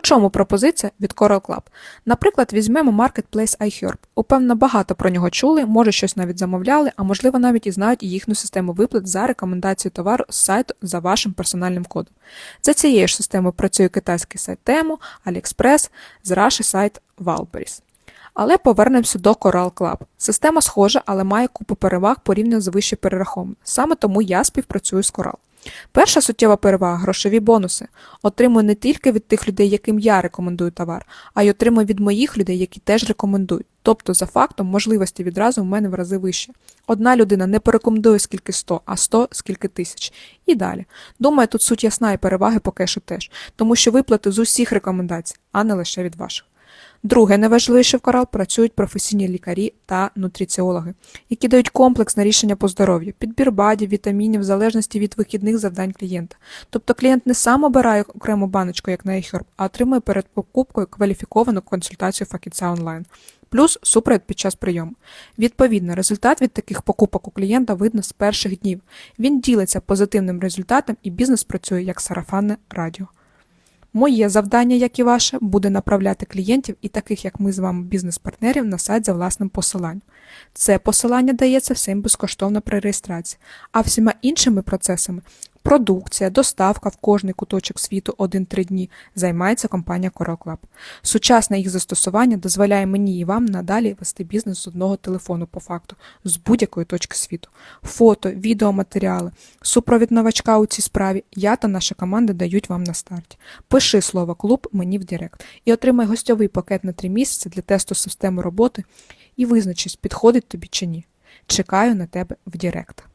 чому пропозиція від Coral Club? Наприклад, візьмемо Marketplace iHerb. Упевнено, багато про нього чули, може щось навіть замовляли, а можливо навіть і знають їхню систему виплат за рекомендацією товару з сайту за вашим персональним кодом. За цією ж системою працює китайський сайт Temu, AliExpress, з Раші сайт Valperis. Але повернемося до Coral Club. Система схожа, але має купу переваг порівняно з вище перерахованим. Саме тому я співпрацюю з Coral. Перша суттєва перевага грошові бонуси. Отримую не тільки від тих людей, яким я рекомендую товар, а й отримую від моїх людей, які теж рекомендують. Тобто, за фактом, можливості відразу в мене в рази вище. Одна людина не порекомендує скільки 100, а 100 скільки тисяч. І далі. Думаю, тут суть ясна і переваги по кешу теж, тому що виплати з усіх рекомендацій, а не лише від ваших. Друге, найважливіше в Корал працюють професійні лікарі та нутриціологи, які дають комплексне рішення по здоров'ю, підбір бадів, вітамінів в залежності від вихідних завдань клієнта. Тобто клієнт не сам обирає окрему баночку, як на iHerb, а отримує перед покупкою кваліфіковану консультацію фахівця онлайн. Плюс супровід під час прийому. Відповідно, результат від таких покупок у клієнта видно з перших днів. Він ділиться позитивним результатом і бізнес працює як сарафанне радіо. Моє завдання, як і ваше, буде направляти клієнтів і таких, як ми з вами, бізнес-партнерів, на сайт за власним посиланням. Це посилання дається всім безкоштовно при реєстрації, а всіма іншими процесами продукція, доставка в кожний куточок світу 1-3 дні займається компанія Coral Сучасне їх застосування дозволяє мені і вам надалі вести бізнес з одного телефону по факту, з будь-якої точки світу. Фото, відеоматеріали, супровід новачка у цій справі я та наша команда дають вам на старті. Пиши слово клуб мені в Директ і отримай гостьовий пакет на 3 місяці для тесту системи роботи і визначись, підходить тобі чи ні. Чекаю на тебе в Директ.